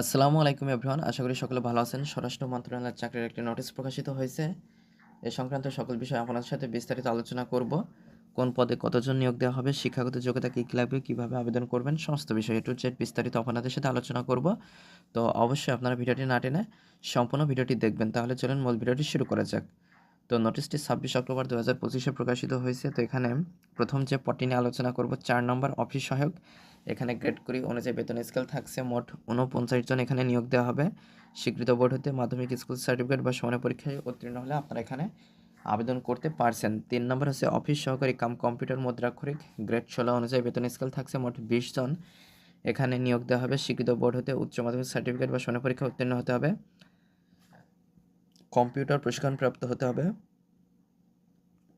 আসসালামু আলাইকুম এভরিওয়ান, আশা করি সকলে ভালো আছেন। স্বরাষ্ট্র মন্ত্রণালয়ের চাকরির একটি নোটিশ প্রকাশিত হয়েছে। এ সংক্রান্ত সকল বিষয় আপনাদের সাথে বিস্তারিত আলোচনা করব। কোন পদে কতজন নিয়োগ দেওয়া হবে, শিক্ষাগত যোগ্যতা কী কী লাগবে, কীভাবে আবেদন করবেন, সমস্ত বিষয় এ টু জেড বিস্তারিত আপনাদের সাথে আলোচনা করব। তো অবশ্যই আপনারা ভিডিওটি না টেনে সম্পূর্ণ ভিডিওটি দেখবেন, তাহলে চলুন মূল ভিডিওটি শুরু করা যাক। তো নোটিশটি ছাব্বিশ অক্টোবর দু হাজার পঁচিশে প্রকাশিত হয়েছে। তো এখানে প্রথম যে পদটি নিয়ে আলোচনা করব, চার নম্বর অফিস সহায়ক। এখানে গ্রেড করি অনুযায়ী বেতন স্কেল থাকছে মোট উনপঞ্চাশ জন এখানে নিয়োগ দেওয়া হবে। স্বীকৃত বোর্ড হতে মাধ্যমিক স্কুল সার্টিফিকেট বা সমানের পরীক্ষায় উত্তীর্ণ হলে আপনারা এখানে আবেদন করতে পারছেন। তিন নম্বর হচ্ছে অফিস সহকারী কাম কম্পিউটার মুদ্রাক্ষরিক গ্রেড ষোলো অনুযায়ী বেতন স্কেল থাকছে মোট বিশ জন এখানে নিয়োগ দেওয়া হবে। স্বীকৃত বোর্ড হতে উচ্চ মাধ্যমিক সার্টিফিকেট বা সমানের পরীক্ষায় উত্তীর্ণ হতে হবে। কম্পিউটার প্রশিক্ষণপ্রাপ্ত হতে হবে।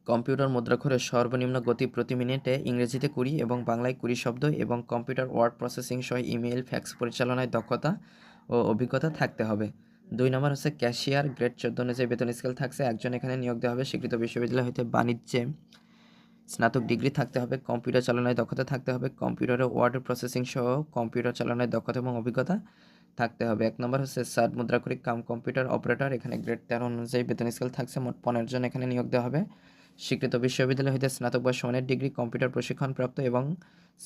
কম্পিউটার মুদ্রাক্ষরের সর্বনিম্ন গতি প্রতি মিনিটে ইংরেজিতে কুড়ি এবং বাংলায় কুড়ি শব্দ এবং কম্পিউটার ওয়ার্ড প্রসেসিং সহ ইমেল ফ্যাক্স পরিচালনায় দক্ষতা ও অভিজ্ঞতা থাকতে হবে। দুই নম্বর হচ্ছে ক্যাশিয়ার, গ্রেড চোদ্দ অনুযায়ী বেতন স্কেল থাকছে। একজন এখানে নিয়োগ দেওয়া হবে। স্বীকৃত বিশ্ববিদ্যালয় হইতে বাণিজ্যে স্নাতক ডিগ্রি থাকতে হবে। কম্পিউটার চালনায় দক্ষতা থাকতে হবে। কম্পিউটারে ওয়ার্ড প্রসেসিং সহ কম্পিউটার চালনায় দক্ষতা এবং অভিজ্ঞতা থাকতে হবে। এক নম্বর হচ্ছে সাদ মুদ্রাক্ষরিক কাম কম্পিউটার অপারেটর। এখানে গ্রেড তেরো অনুযায়ী বেতন স্কেল থাকছে। মোট পনেরো জন এখানে নিয়োগ দেওয়া হবে। স্বীকৃত বিশ্ববিদ্যালয় হইতে স্নাতক বা সমানের ডিগ্রি কম্পিউটার প্রশিক্ষণপ্রাপ্ত এবং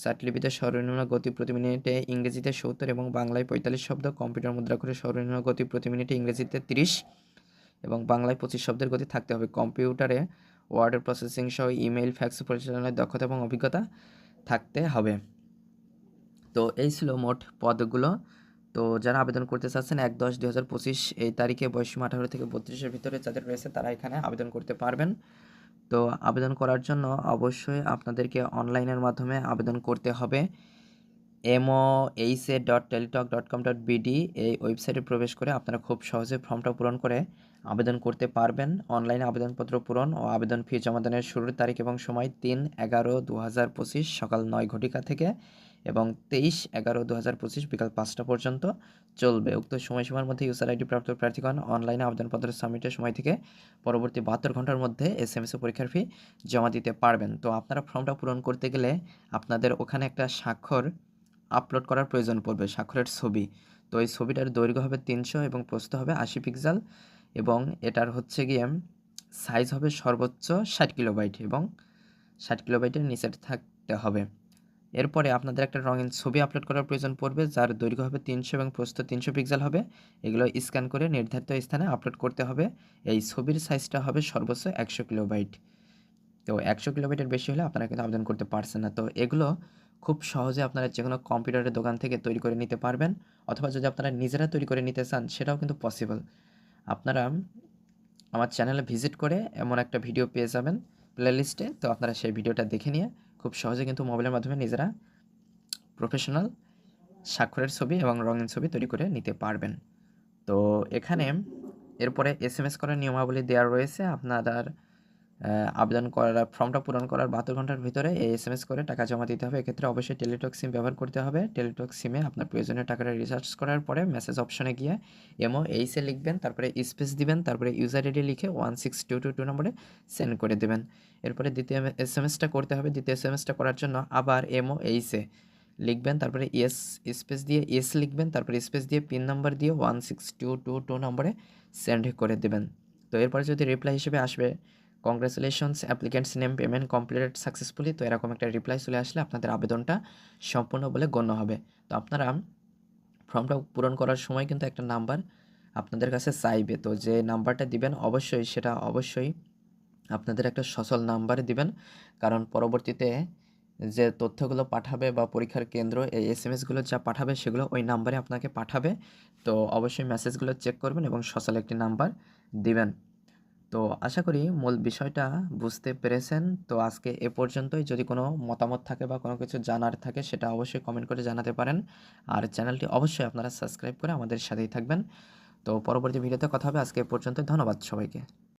সার্টিলিপিতে সর্বনিম্ন গতি প্রতি মিনিটে ইংরেজিতে সত্তর এবং বাংলায় পঁয়তাল্লিশ শব্দ, কম্পিউটার মুদ্রা করে সর্বনিম্ন গতি প্রতি মিনিটে ইংরেজিতে তিরিশ এবং বাংলায় পঁচিশ শব্দের গতি থাকতে হবে। কম্পিউটারে ওয়ার্ডের প্রসেসিং সহ ইমেইল, ফ্যাক্স পরিচালনায় দক্ষতা এবং অভিজ্ঞতা থাকতে হবে। তো এই ছিল মোট পদগুলো। তো যারা আবেদন করতে চাচ্ছেন, এক দশ দুই হাজার পঁচিশ এই তারিখে বয়সীমা আঠারো থেকে বত্রিশের ভিতরে যাদের রয়েছে, তারা এখানে আবেদন করতে পারবেন। তো আবেদন করার জন্য অবশ্যই আপনাদেরকে অনলাইনের মাধ্যমে আবেদন করতে হবে। এমও এইসে dot Teletalk dot com dot BD এই ওয়েবসাইটে প্রবেশ করে আপনারা খুব সহজে ফর্মটা পূরণ করে আবেদন করতে পারবেন। অনলাইনে আবেদনপত্র পূরণ ও আবেদন ফি জমা জমাদানের শুরুর তারিখ এবং সময় তিন এগারো দু সকাল নয় ঘটিকা থেকে এবং তেইশ এগারো দু হাজার পঁচিশ বিকাল পাঁচটা পর্যন্ত চলবে। উক্ত সময়সীমার মধ্যে ইউসার আইডি প্রাপ্ত প্রার্থীগণ অনলাইনে আবেদনপত্র সাবমিটের সময় থেকে পরবর্তী বাহাত্তর ঘণ্টার মধ্যে এস এম পরীক্ষার ফি জমা দিতে পারবেন। তো আপনারা ফর্মটা পূরণ করতে গেলে আপনাদের ওখানে একটা স্বাক্ষর আপলোড করার প্রয়োজন পড়বে, স্বাক্ষরের ছবি। তো এই ছবিটার দৈর্ঘ্য হবে তিনশো এবং প্রস্থ হবে আশি পিক্সেল এবং এটার হচ্ছে গিয়ে সাইজ হবে সর্বোচ্চ ষাট কিলোবাইট এবং ষাট কিলোবাইটের নিচে থাকতে হবে। এরপরে আপনাদের একটা রঙিন ছবি আপলোড করার প্রয়োজন পড়বে, যার দৈর্ঘ্য হবে তিনশো এবং প্রস্থ তিনশো পিক্সেল হবে। এগুলো স্ক্যান করে নির্ধারিত স্থানে আপলোড করতে হবে। এই ছবির সাইজটা হবে সর্বোচ্চ একশো কিলোবাইট তো একশো কিলোবাইটের বেশি হলে আপনারা কিন্তু আবেদন করতে পারছেন না। তো এগুলো খুব সহজে আপনারা যে কোনো কম্পিউটারের দোকান থেকে তৈরি করে নিতে পারবেন, অথবা যদি আপনারা নিজেরা তৈরি করে নিতে চান, সেটাও কিন্তু পসিবল আপনারা আমার চ্যানেলে ভিজিট করে এমন একটা ভিডিও পেয়ে যাবেন প্লেলিস্টে তো আপনারা সেই ভিডিওটা দেখে নিয়ে খুব সহজে কিন্তু মোবাইলের মাধ্যমে নিজেরা প্রফেশনাল স্বাক্ষরের ছবি এবং রঙিন ছবি তৈরি করে নিতে পারবেন। তো এখানে এরপরে এস এম এস করার নিয়মাবলী দেওয়া রয়েছে। আপনার আবেদন করার, ফর্মটা পূরণ করার বাহাত্তর ঘণ্টার ভিতরে এই এস এম এস করে টাকা জমা দিতে হবে। এক্ষেত্রে অবশ্যই টেলিটক সিম ব্যবহার করতে হবে। টেলিটক সিমে আপনার প্রয়োজনীয় টাকাটা রিচার্জ করার পরে মেসেজ অপশনে গিয়ে এমও এইসে লিখবেন, তারপরে স্পেস দিবেন, তারপরে ইউজার আইডি লিখে one six two two two নম্বরে সেন্ড করে দেবেন। এরপরে দ্বিতীয় এস এম এসটা করতে হবে। দ্বিতীয় এস এম এসটা করার জন্য আবার এমও এইসে লিখবেন, তারপরে এস স্পেস দিয়ে এস লিখবেন, তারপরে স্পেস দিয়ে পিন নাম্বার দিয়ে one six two two two নম্বরে সেন্ড করে দেবেন। তো এরপরে যদি রিপ্লাই হিসেবে আসবে congratulations applicant's name payment completed successfully তো এরকম একটা রিপ্লাই চলে আসলে আপনাদের আবেদনটা সম্পূর্ণ বলে গণ্য হবে। তো আপনারা ফর্মটা পূরণ করার সময় কিন্তু একটা নাম্বার আপনাদের কাছে চাইবে। তো যে নাম্বারটা দিবেন, অবশ্যই সেটা অবশ্যই আপনাদের একটা সচল নাম্বারে দিবেন। কারণ পরবর্তীতে যে তথ্যগুলো পাঠাবে বা পরীক্ষার কেন্দ্র, এই এস এম এসগুলো যা পাঠাবে, সেগুলো ওই নাম্বারে আপনাকে পাঠাবে। তো অবশ্যই মেসেজগুলো চেক করবেন এবং সচল একটি নাম্বার দিবেন। তো আশা করি মূল বিষয়টা বুঝতে পেরেছেন। তো আজকে এ পর্যন্তই। যদি কোনো মতামত থাকে বা কোনো কিছু জানার থাকে সেটা অবশ্যই কমেন্ট করে জানাতে পারেন। আর চ্যানেলটি অবশ্যই আপনারা সাবস্ক্রাইব করে আমাদের সাথেই থাকবেন। তো পরবর্তী ভিডিওতে কথা হবে। আজকে এ পর্যন্ত ধন্যবাদ সবাইকে।